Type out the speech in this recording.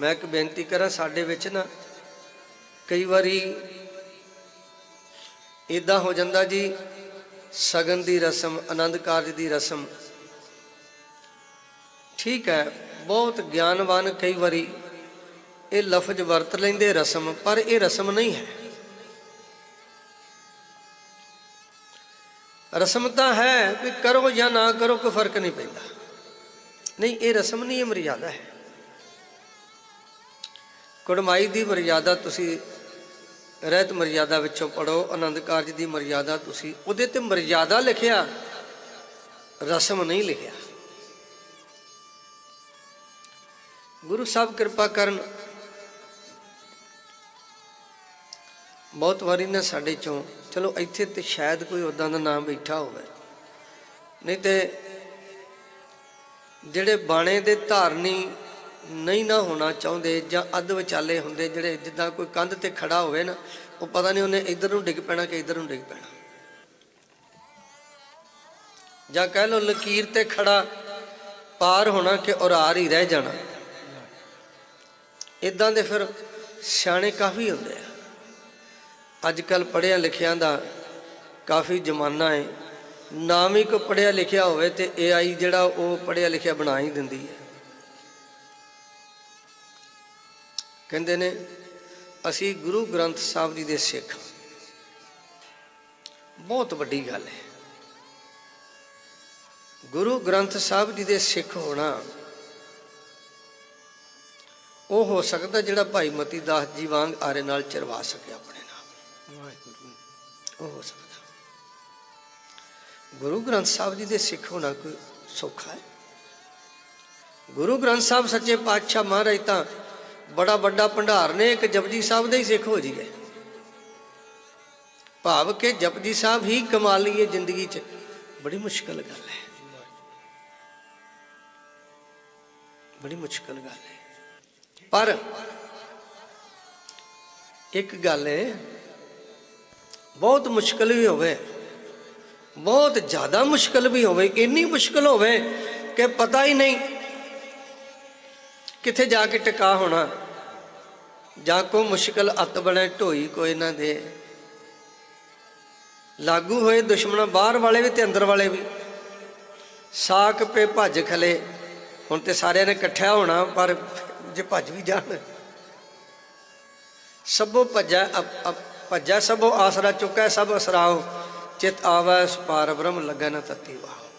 ਮੈਂ ਇੱਕ ਬੇਨਤੀ ਕਰਾਂ ਸਾਡੇ ਵਿੱਚ ਨਾ ਕਈ ਵਾਰੀ ਇਦਾਂ ਹੋ ਜਾਂਦਾ ਜੀ, ਸਗਨ ਦੀ ਰਸਮ, ਆਨੰਦ ਕਾਰਜ ਦੀ ਰਸਮ। ਠੀਕ ਹੈ, ਬਹੁਤ ਗਿਆਨਵਾਨ ਕਈ ਵਾਰੀ ਇਹ ਲਫ਼ਜ਼ ਵਰਤ ਲੈਂਦੇ ਰਸਮ, ਪਰ ਇਹ ਰਸਮ ਨਹੀਂ ਹੈ। ਰਸਮ ਤਾਂ ਹੈ ਵੀ ਕਰੋ ਜਾਂ ਨਾ ਕਰੋ, ਕੋਈ ਫ਼ਰਕ ਨਹੀਂ ਪੈਂਦਾ। ਨਹੀਂ, ਇਹ ਰਸਮ ਨਹੀਂ, ਇਹ ਮਰਿਆਦਾ ਹੈ। ਕੁੜਮਾਈ ਦੀ ਮਰਿਆਦਾ ਤੁਸੀਂ ਰਹਿਤ ਮਰਿਆਦਾ ਵਿੱਚੋਂ ਪੜੋ ਆਨੰਦ ਕਾਰਜ ਦੀ ਮਰਿਆਦਾ ਤੁਸੀਂ ਉਹਦੇ ਤੇ ਮਰਿਆਦਾ ਲਿਖਿਆ, ਰਸਮ ਨਹੀਂ ਲਿਖਿਆ। ਗੁਰੂ ਸਾਹਿਬ ਕਿਰਪਾ ਕਰਨ ਬਹੁਤ ਵਾਰੀ ਨਾ ਸਾਡੇ ਚੋਂ, ਚਲੋ ਇੱਥੇ ਤੇ ਸ਼ਾਇਦ ਕੋਈ ਉਦਾਂ ਦਾ ਨਾਮ ਬੈਠਾ ਹੋਵੇ, ਨਹੀਂ ਤੇ ਜਿਹੜੇ ਬਾਣੇ ਦੇ ਧਾਰਨੀ ਨਹੀਂ ਨਾ ਹੋਣਾ ਚਾਹੁੰਦੇ ਜਾਂ ਅੱਧ ਵਿਚਾਲੇ ਹੁੰਦੇ ਜਿਹੜੇ ਜਿੱਦਾਂ ਕੋਈ ਕੰਧ ਤੇ ਖੜਾ ਹੋਵੇ ਨਾ, ਉਹ ਪਤਾ ਨਹੀਂ ਉਹਨੇ ਇੱਧਰ ਨੂੰ ਡਿੱਗ ਪੈਣਾ ਕਿ ਇੱਧਰ ਨੂੰ ਡਿੱਗ ਪੈਣਾ। ਜਾਂ ਕਹਿ ਲਓ ਲਕੀਰ ਤੇ ਖੜਾ ਪਾਰ ਹੋਣਾ ਕਿ ਔਰਾਰ ਹੀ ਰਹਿ ਜਾਣਾ। ਇਦਾਂ ਦੇ ਫਿਰ ਸਿਆਣੇ ਕਾਫੀ ਹੁੰਦੇ ਆ। ਅੱਜ ਕੱਲ ਪੜ੍ਹਿਆ ਲਿਖਿਆਂ ਦਾ ਕਾਫੀ ਜ਼ਮਾਨਾ ਹੈ ਨਾਮ ਹੀ ਕੋ ਪੜ੍ਹਿਆ ਲਿਖਿਆ ਹੋਵੇ ਤੇ AI ਜਿਹੜਾ ਉਹ ਪੜ੍ਹਿਆ ਲਿਖਿਆ ਬਣਾ ਹੀ ਦਿੰਦੀ ਹੈ ਕਹਿੰਦੇ ਨੇ, ਅਸੀਂ ਗੁਰੂ ਗ੍ਰੰਥ ਸਾਹਿਬ ਜੀ ਦੇ ਸਿੱਖ ਬਹੁਤ ਵੱਡੀ ਗੱਲ ਹੈ। ਗੁਰੂ ਗ੍ਰੰਥ ਸਾਹਿਬ ਜੀ ਦੇ ਸਿੱਖ ਹੋਣਾ, ਉਹ ਹੋ ਸਕਦਾ ਜਿਹੜਾ ਭਾਈ ਮਤੀ ਦਾਸ ਜੀ ਵਾਂਗ ਆਰੇ ਨਾਲ ਚਰਵਾ ਸਕੇ ਆਪਣੇ ਨਾਲ। ਵਾਹਿਗੁਰੂ ਉਹ ਹੋ ਸਕਦਾ। ਗੁਰੂ ਗ੍ਰੰਥ ਸਾਹਿਬ ਜੀ ਦੇ ਸਿੱਖ ਹੋਣਾ ਕੋਈ ਸੌਖਾ ਹੈ। ਗੁਰੂ ਗ੍ਰੰਥ ਸਾਹਿਬ ਸੱਚੇ ਪਾਤਸ਼ਾਹ ਮਹਾਰਾਜ ਤਾਂ ਬੜਾ ਵੱਡਾ ਭੰਡਾਰ ਨੇ, ਇੱਕ ਜਪਜੀ ਸਾਹਿਬ ਦੇ ਹੀ ਸਿੱਖ ਹੋ ਜੀਏ ਭਾਵ ਕਿ ਜਪਜੀ ਸਾਹਿਬ ਹੀ ਕਮਾ ਲਈਏ ਜ਼ਿੰਦਗੀ 'ਚ। ਬੜੀ ਮੁਸ਼ਕਲ ਗੱਲ ਹੈ। ਬੜੀ ਮੁਸ਼ਕਲ ਗੱਲ ਹੈ। ਪਰ ਇੱਕ ਗੱਲ ਹੈ, ਬਹੁਤ ਮੁਸ਼ਕਲ ਵੀ ਹੋਵੇ, ਬਹੁਤ ਜ਼ਿਆਦਾ ਮੁਸ਼ਕਲ ਵੀ ਹੋਵੇ, ਇੰਨੀ ਮੁਸ਼ਕਲ ਹੋਵੇ ਕਿ ਪਤਾ ਹੀ ਨਹੀਂ ਕਿੱਥੇ ਜਾ ਕੇ ਟਿਕਾ ਹੋਣਾ? ਜਾਂ ਕੋ ਮੁਸ਼ਕਲ ਅਤ ਬਣੇ ਢੋਈ ਕੋਈ ਨਾ ਦੇ। ਲਾਗੂ ਹੋਏ ਦੁਸ਼ਮਣ ਬਾਹਰ ਵਾਲੇ ਵੀ ਤੇ ਅੰਦਰ ਵਾਲੇ ਵੀ। ਸਾਕ ਪੇ ਭੱਜ ਖਲੇ। ਹੁਣ ਤੇ ਸਾਰਿਆਂ ਨੇ ਇਕੱਠਿਆ ਹੋਣਾ, ਪਰ ਜੇ ਭੱਜ ਵੀ ਜਾਣ। ਸਭੋ ਭੱਜੈ, ਅਪ- ਸਭੋ ਆਸਰਾ ਚੁੱਕੈ, ਸਭ ਅਸਰਾਓ ਚਿਤ ਆਵੈ ਪਾਰ ਬ੍ਰਹਮ ਲੱਗੈ ਨ ਤਤੀ ਵਾਹ।